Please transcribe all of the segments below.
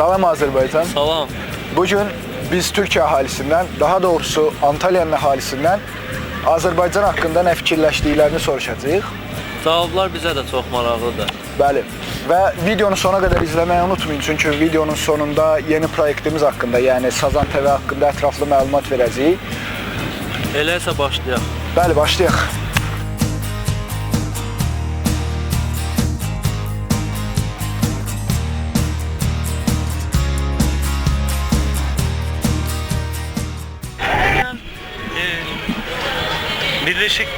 Salam Azərbaycan. Salam. Bugün biz Türkiyə əhalisindən, daha doğrusu Antalyanın əhalisindən Azərbaycan haqqında nə fikirləşdiklərini soruşacağıq. Cavablar bizə də çox maraqlıdır. Bəli. Və videonu sona qədər izləməyi unutmayın, çünki videonun sonunda yeni proyektimiz haqqında, yəni Sazan TV haqqında ətraflı məlumat verəcəyik. Elə isə başlayaq. Bəli, başlayaq. Birleşik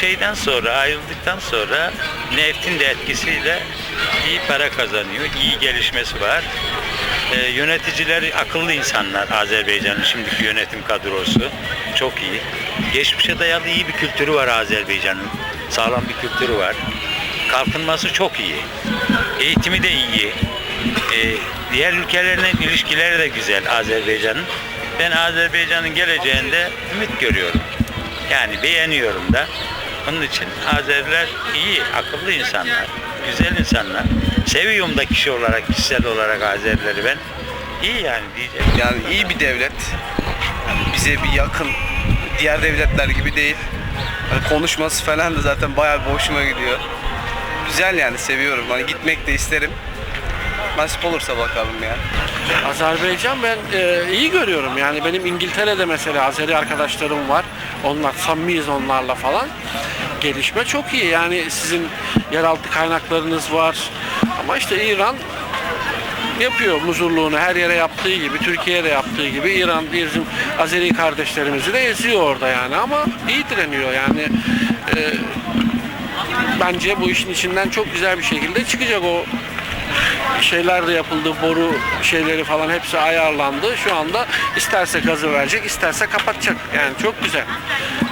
şeyden sonra ayrıldıktan sonra neftin de etkisiyle iyi para kazanıyor, iyi gelişmesi var. Ee, yöneticileri akıllı insanlar Azerbaycan'ın şimdiki yönetim kadrosu çok iyi. Geçmişe dayalı iyi bir kültürü var Azerbaycan'ın. Sağlam bir kültürü var. Kalkınması çok iyi. Eğitimi de iyi. Ee, diğer ülkelerle ilişkileri de güzel Azerbaycan'ın. Ben Azerbaycan'ın geleceğinde ümit görüyorum. Yani beğeniyorum da. Onun için Azeriler iyi, akıllı insanlar, güzel insanlar. Seviyorum da kişi olarak, kişisel olarak Azerileri ben. İyi yani diyeceğim. Yani iyi bir devlet. Yani bize bir yakın. Diğer devletler gibi değil. Hani konuşması falan da zaten bayağı bir hoşuma gidiyor. Güzel yani seviyorum. Hani gitmek de isterim. Nasip olursa bakalım ya. Azerbaycan ben e, iyi görüyorum. Yani benim İngiltere'de mesela Azeri arkadaşlarım var. Onlar samimiyiz onlarla falan. Gelişme çok iyi. Yani sizin yeraltı kaynaklarınız var. Ama işte İran yapıyor muzurluğunu her yere yaptığı gibi, Türkiye'de yaptığı gibi İran bizim Azeri kardeşlerimizi de eziyor orada yani ama iyi direniyor yani. e, bence bu işin içinden çok güzel bir şekilde çıkacak o şeyler de yapıldı, boru şeyleri falan hepsi ayarlandı. Şu anda isterse gazı verecek, isterse kapatacak. Yani çok güzel.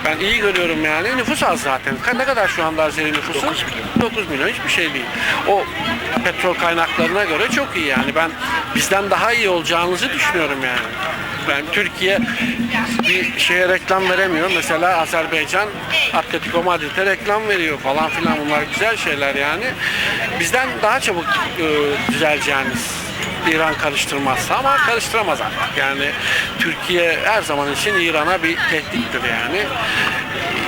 Ben iyi görüyorum yani. Nüfus az zaten. Ne kadar şu anda Azeri nüfusu? 9 milyon. 9 milyon hiçbir şey değil. O petrol kaynaklarına göre çok iyi yani. Ben bizden daha iyi olacağınızı düşünüyorum yani. Ben Türkiye bir şeye reklam veremiyor. Mesela Azerbaycan Atletico Madrid'e reklam veriyor falan filan. Bunlar güzel şeyler yani. Bizden daha çabuk e, düzeleceğiniz İran karıştırmazsa ama karıştıramaz artık. Yani Türkiye her zaman için İran'a bir tehdittir yani.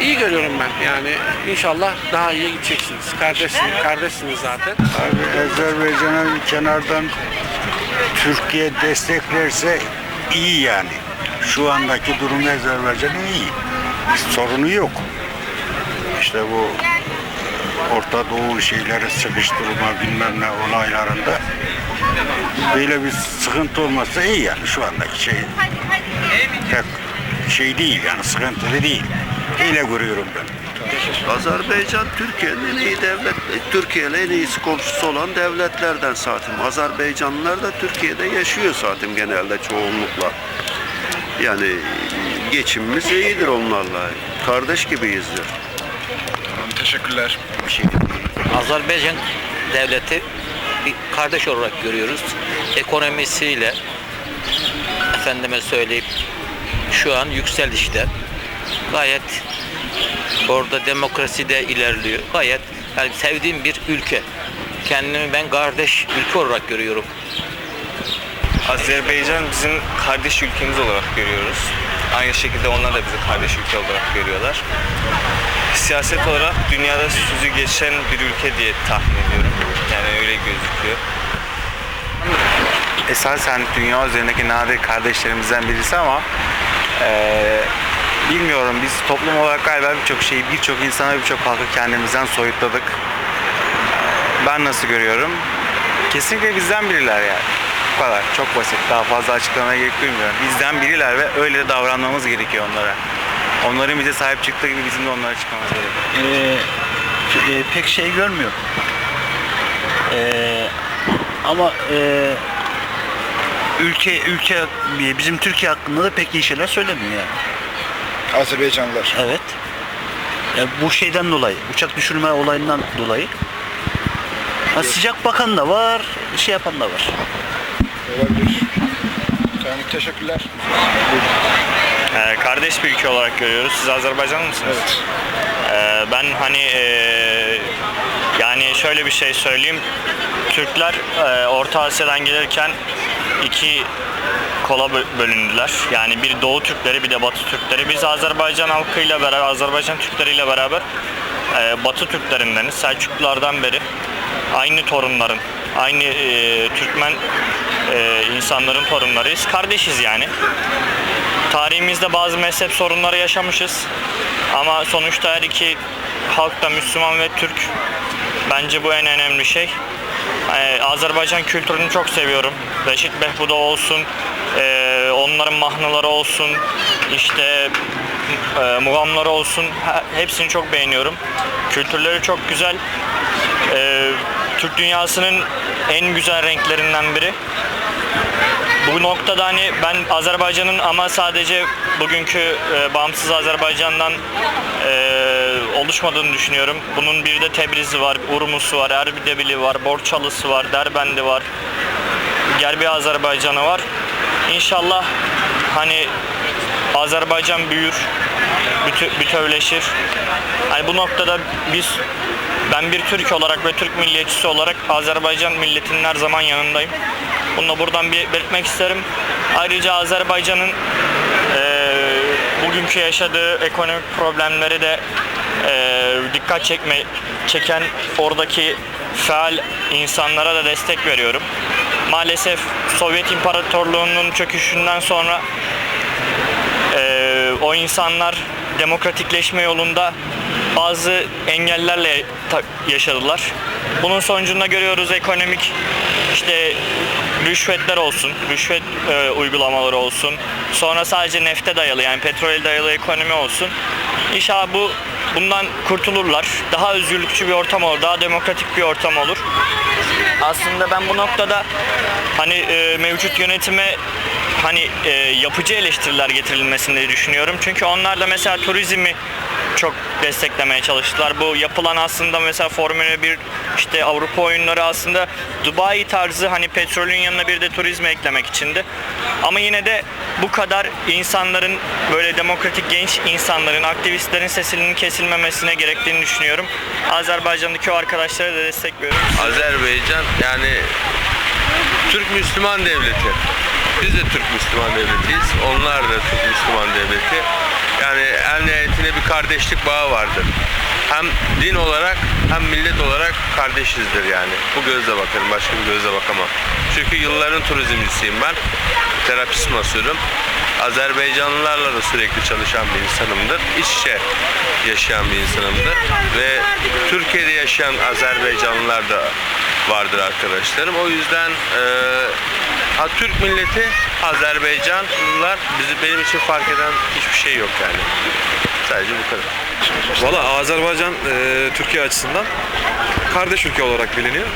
İyi görüyorum ben yani inşallah daha iyi gideceksiniz. Kardeşsiniz, kardeşsiniz zaten. Abi Azerbaycan'a bir kenardan Türkiye desteklerse iyi yani. Şu andaki durum Azerbaycan'ın iyi. Sorunu yok. İşte bu Orta Doğu şeyleri sıkıştırma bilmem ne olaylarında böyle bir sıkıntı olmazsa iyi yani şu andaki şey pek şey değil yani sıkıntılı değil. Öyle görüyorum ben. Azerbaycan Türkiye'nin en iyi devlet, Türkiye'nin en iyisi komşusu olan devletlerden zaten. Azerbaycanlılar da Türkiye'de yaşıyor zaten genelde çoğunlukla. Yani geçimimiz iyidir onlarla. Kardeş gibiyiz diyor. Teşekkürler. Azerbaycan devleti bir kardeş olarak görüyoruz. Ekonomisiyle efendime söyleyip şu an yükselişte. Gayet orada demokrasi de ilerliyor. Gayet yani sevdiğim bir ülke. Kendimi ben kardeş ülke olarak görüyorum. Azerbaycan bizim kardeş ülkemiz olarak görüyoruz. Aynı şekilde onlar da bizi kardeş ülke olarak görüyorlar. Siyaset olarak dünyada sözü geçen bir ülke diye tahmin ediyorum. Yani öyle gözüküyor. esasen dünya üzerindeki nadir kardeşlerimizden birisi ama eee, bilmiyorum biz toplum olarak galiba birçok şeyi, birçok insana, birçok halkı kendimizden soyutladık. Ben nasıl görüyorum? Kesinlikle bizden biriler yani. Bu kadar. Çok basit. Daha fazla açıklamaya gerek duymuyorum. Bizden biriler ve öyle de davranmamız gerekiyor onlara. Onların bize sahip çıktığı gibi bizim de onlara çıkmamız gerekiyor. Ee, e, pek şey görmüyorum. Ee, ama e, ülke ülke bizim Türkiye hakkında da pek iyi şeyler söylemiyor yani. Azerbaycanlılar. Evet. Ya bu şeyden dolayı, uçak düşürme olayından dolayı. Ha, sıcak bakan da var, şey yapan da var. Olabilir. Tamam, teşekkürler. Ee, kardeş bir ülke olarak görüyoruz. Siz Azerbaycanlı mısınız? Evet. Ee, ben hani ee, yani şöyle bir şey söyleyeyim. Türkler ee, Orta Asya'dan gelirken iki kola bö- bölündüler. Yani bir Doğu Türkleri bir de Batı Türkleri. Biz Azerbaycan halkıyla beraber, Azerbaycan Türkleriyle beraber e, Batı Türklerindeniz. Selçuklulardan beri aynı torunların, aynı e, Türkmen e, insanların torunlarıyız. Kardeşiz yani. Tarihimizde bazı mezhep sorunları yaşamışız. Ama sonuçta her iki halk da Müslüman ve Türk. Bence bu en önemli şey. Ee, Azerbaycan kültürünü çok seviyorum. Reşit Behbuda olsun, e, onların mahnaları olsun, işte e, mugamları olsun. he- hepsini çok beğeniyorum. Kültürleri çok güzel. Ee, Türk dünyasının en güzel renklerinden biri. Bu noktada hani ben Azerbaycan'ın ama sadece bugünkü e, bağımsız Azerbaycan'dan e, oluşmadığını düşünüyorum. Bunun bir de Tebriz'i var, Urmus'u var, Erbidebili var, Borçalısı var, Derbendi var, Gerbi Azerbaycan'ı var. İnşallah hani Azerbaycan büyür, bütü, bütövleşir. Hani bu noktada biz ben bir Türk olarak ve Türk milliyetçisi olarak Azerbaycan milletinin her zaman yanındayım. Bunu da buradan bir belirtmek isterim. Ayrıca Azerbaycan'ın eee, bugünkü yaşadığı ekonomik problemleri de eee, dikkat çekme çeken oradaki faal insanlara da destek veriyorum. Maalesef Sovyet İmparatorluğu'nun çöküşünden sonra ee, o insanlar demokratikleşme yolunda bazı engellerle yaşadılar. Bunun sonucunda görüyoruz ekonomik işte rüşvetler olsun, rüşvet e, uygulamaları olsun. Sonra sadece nefte dayalı yani petrole dayalı ekonomi olsun. İnşallah bu bundan kurtulurlar. Daha özgürlükçü bir ortam olur, daha demokratik bir ortam olur. Aslında ben bu noktada hani e, mevcut yönetime hani e, yapıcı eleştiriler getirilmesini düşünüyorum. Çünkü onlar da mesela turizmi çok desteklemeye çalıştılar. Bu yapılan aslında mesela Formula 1 işte Avrupa oyunları aslında Dubai tarzı hani petrolün yanına bir de turizmi eklemek içindi. Ama yine de bu kadar insanların böyle demokratik genç insanların, aktivistlerin sesinin kesilmemesine gerektiğini düşünüyorum. Azerbaycan'daki o arkadaşlara da destek veriyorum. Azerbaycan yani Türk Müslüman devleti. Biz de Türk Müslüman devletiyiz. Onlar da Türk Müslüman devleti. Yani en nihayetinde bir kardeşlik bağı vardır. Hem din olarak hem millet olarak kardeşizdir yani. Bu gözle bakarım, başka bir gözle bakamam. Çünkü yılların turizmcisiyim ben. Terapist masörüm. Azerbaycanlılarla da sürekli çalışan bir insanımdır. İç içe yaşayan bir insanımdır. Ve Türkiye'de yaşayan Azerbaycanlılar da vardır arkadaşlarım. O yüzden e, Türk milleti, Azerbaycanlılar bizi benim için fark eden hiçbir şey yok yani. Sadece bu kadar. Valla Azerbaycan e, Türkiye açısından kardeş ülke olarak biliniyor.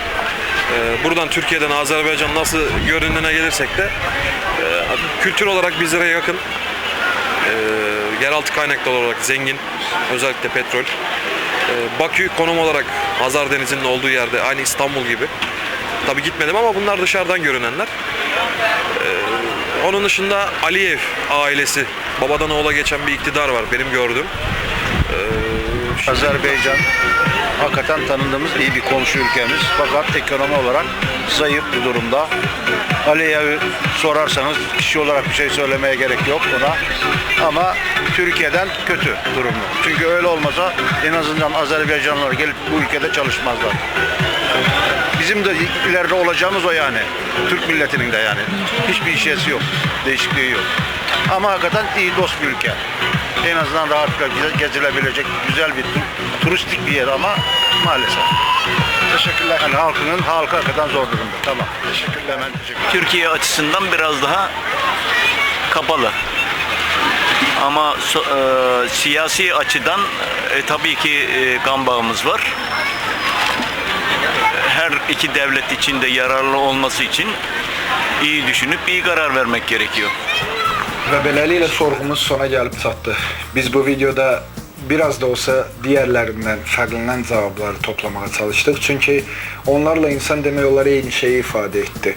E, buradan Türkiye'den Azerbaycan nasıl göründüğüne gelirsek de e, kültür olarak bizlere yakın. E, yeraltı kaynakları olarak zengin. Özellikle petrol. E, Bakü konum olarak Hazar Denizi'nin olduğu yerde aynı İstanbul gibi. Tabi gitmedim ama bunlar dışarıdan görünenler. E, onun dışında Aliyev ailesi babadan oğula geçen bir iktidar var benim gördüğüm. Azerbaycan hakikaten tanıdığımız iyi bir komşu ülkemiz. Fakat ekonomi olarak zayıf bir durumda. Aliyev'i sorarsanız kişi olarak bir şey söylemeye gerek yok ona. Ama Türkiye'den kötü durumu. Çünkü öyle olmasa en azından Azerbaycanlılar gelip bu ülkede çalışmazlar. Bizim de ileride olacağımız o yani. Türk milletinin de yani. Hiçbir şeysi yok. Değişikliği yok. Ama hakikaten iyi dost bir ülke. En azından rahatlıkla gezilebilecek güzel bir tur- turistik bir yer ama maalesef. Teşekkürler. Yani halkının halkı hakikaten zor durumda. Tamam. Teşekkürler. Ben teşekkür Türkiye açısından biraz daha kapalı. Ama e, siyasi açıdan e, tabii ki e, kan bağımız var. Her iki devlet için de yararlı olması için iyi düşünüp iyi karar vermek gerekiyor. Və beləliklə sorğumuz sona gəlib çatdı. Biz bu videoda biraz da olsa diğerlerinden fərqlənən cavabları toplamağa çalışdıq. Çünki onlarla insan demək olar eyni şeyi ifadə etdi.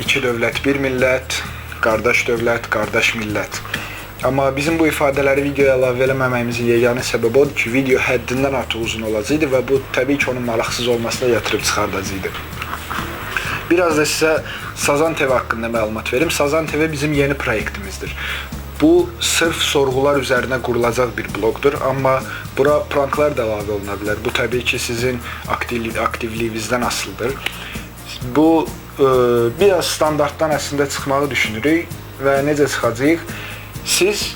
İki dövlət, bir millət, qardaş dövlət, qardaş millət. Amma bizim bu ifadələri videoya əlavə eləməməyimizin yeganə səbəbi odur ki, video həddindən artıq uzun olacaqdı və bu təbii ki, onun maraqsız olmasına yatırıb çıxardacaqdı. Biraz da size Sazan TV hakkında məlumat verim. Sazan TV bizim yeni proyektimizdir. Bu sırf sorğular üzerine kurulacak bir blogdur. Amma bura pranklar da əlavə oluna bilər. Bu təbii ki sizin aktiv, aktivliyinizdən asılıdır. Bu e, biraz standartdan əslində çıxmağı düşünürük və necə çıxacağıq? Siz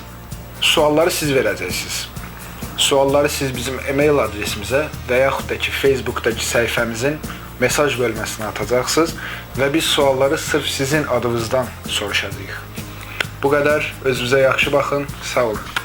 sualları siz verəcəksiniz. Sualları siz bizim e-mail adresimizə və yaxud da ki Facebookdakı səhifəmizin mesaj bölməsinə atacaqsınız və biz sualları sırf sizin adınızdan soruşacağıq. Bu qədər. Özünüzə yaxşı baxın. Sağ olun.